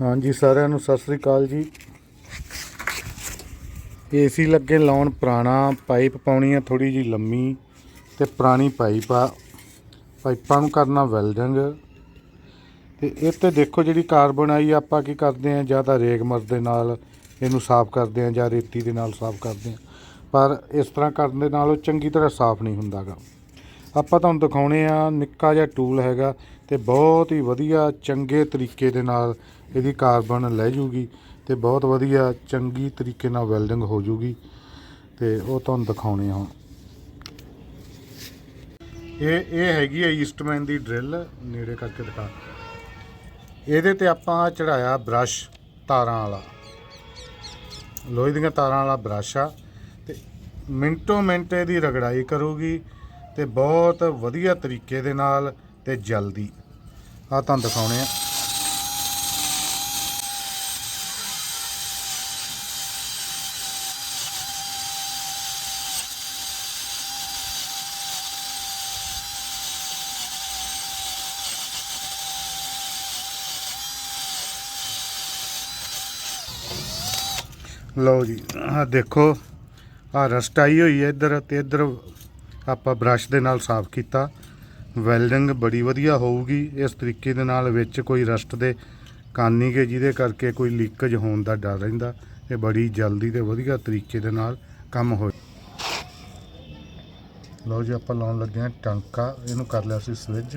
ਹਾਂਜੀ, ਸਾਰਿਆਂ ਨੂੰ ਸਤਿ ਸ੍ਰੀ ਅਕਾਲ ਜੀ। ਏਸੀ ਲੱਗੇ ਲਾਉਣ ਪੁਰਾਣਾ, ਪਾਈਪ ਪਾਉਣੀ ਆ ਥੋੜੀ ਜੀ ਲੰਮੀ ਤੇ ਪੁਰਾਣੀ ਪਾਈਪ ਆ। ਪਾਈਪਾਂ ਨੂੰ ਕਰਨਾ ਵੈਲਡਿੰਗ। ਤੇ ਇਹ ਤੇ ਦੇਖੋ ਜਿਹੜੀ ਕਾਰਬਨ ਆਈ ਆਪਾਂ ਕੀ ਕਰਦੇ ਆ, ਜਾਂ ਤਾਂ ਰੇਗਮਰ ਦੇ ਨਾਲ ਇਹਨੂੰ ਸਾਫ਼ ਕਰਦੇ ਆ, ਜਾਂ ਰੇਤੀ ਦੇ ਨਾਲ ਸਾਫ਼ ਕਰਦੇ ਆ। ਪਰ ਇਸ ਤਰ੍ਹਾਂ ਕਰਨ ਦੇ ਨਾਲ ਉਹ ਚੰਗੀ ਤਰ੍ਹਾਂ ਸਾਫ਼ ਨਹੀਂ ਹੁੰਦਾਗਾ। ਆਪਾਂ ਤੁਹਾਨੂੰ ਦਿਖਾਉਣੇ ਆ, ਨਿੱਕਾ ਜਿਹਾ ਟੂਲ ਹੈਗਾ ਤੇ ਬਹੁਤ ਹੀ ਵਧੀਆ ਚੰਗੇ ਤਰੀਕੇ ਦੇ ਨਾਲ ਇਹਦੀ ਕਾਰਬਨ ਲੈ ਜੂਗੀ ਤੇ ਬਹੁਤ ਵਧੀਆ ਚੰਗੀ ਤਰੀਕੇ ਨਾਲ ਵੈਲਡਿੰਗ ਹੋ ਜੂਗੀ ਤੇ ਉਹ ਤੁਹਾਨੂੰ ਦਿਖਾਉਣੇ ਆ ਹੁਣ। ਇਹ ਇਹ ਹੈਗੀ ਹੈ ਈਸਟਮੈਨ ਦੀ ਡਰਿਲ ਨੇੜੇ ਕਰਕੇ ਦਿਖਾ। ਇਹਦੇ ਤੇ ਆਪਾਂ ਚੜਾਇਆ ਬ੍ਰਸ਼ ਤਾਰਾਂ ਵਾਲਾ। ਲੋਹੇ ਦੀਆਂ ਤਾਰਾਂ ਵਾਲਾ ਬ੍ਰਸ਼ ਆ ਤੇ ਮਿੰਟੋ ਮਿੰਟ ਇਹਦੀ ਰਗੜਾਈ ਕਰੂਗੀ ਤੇ ਬਹੁਤ ਵਧੀਆ ਤਰੀਕੇ ਦੇ ਨਾਲ ਤੇ ਜਲਦੀ। ਆ ਤੁਹਾਨੂੰ ਦਿਖਾਉਣੇ ਆ। ਲਓ ਜੀ, ਆਹ ਦੇਖੋ ਆ ਰਸਟ ਆਈ ਹੋਈ ਹੈ ਇੱਧਰ ਤੇ ਇੱਧਰ ਆਪਾਂ ਬ੍ਰਸ਼ ਦੇ ਨਾਲ ਸਾਫ਼ ਕੀਤਾ। ਵੈਲਡਿੰਗ ਬੜੀ ਵਧੀਆ ਹੋਊਗੀ। ਇਸ ਤਰੀਕੇ ਦੇ ਨਾਲ ਵਿੱਚ ਕੋਈ ਰਸਟ ਦੇ ਕੰਨ ਕਾਨੀ ਗਏ ਜਿਹਦੇ ਕਰਕੇ ਕੋਈ ਲੀਕੇਜ ਹੋਣ ਦਾ ਡਰ ਰਹਿੰਦਾ। ਇਹ ਬੜੀ ਜਲਦੀ ਤੇ ਵਧੀਆ ਤਰੀਕੇ ਦੇ ਨਾਲ ਕੰਮ ਹੋ ਲਓ ਜੀ, ਆਪਾਂ ਲਾਉਣ ਲੱਗੇ ਹਾਂ ਟਾਂਕਾ। ਇਹਨੂੰ ਕਰ ਲਿਆ ਸੀ ਸਵਿਚ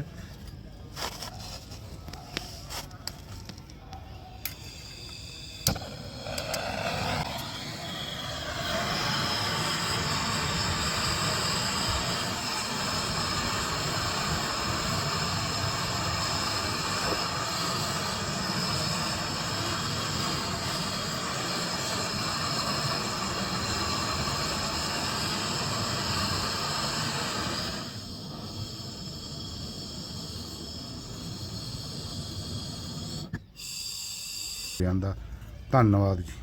ਜਾਂਦਾ। ਧੰਨਵਾਦ ਜੀ।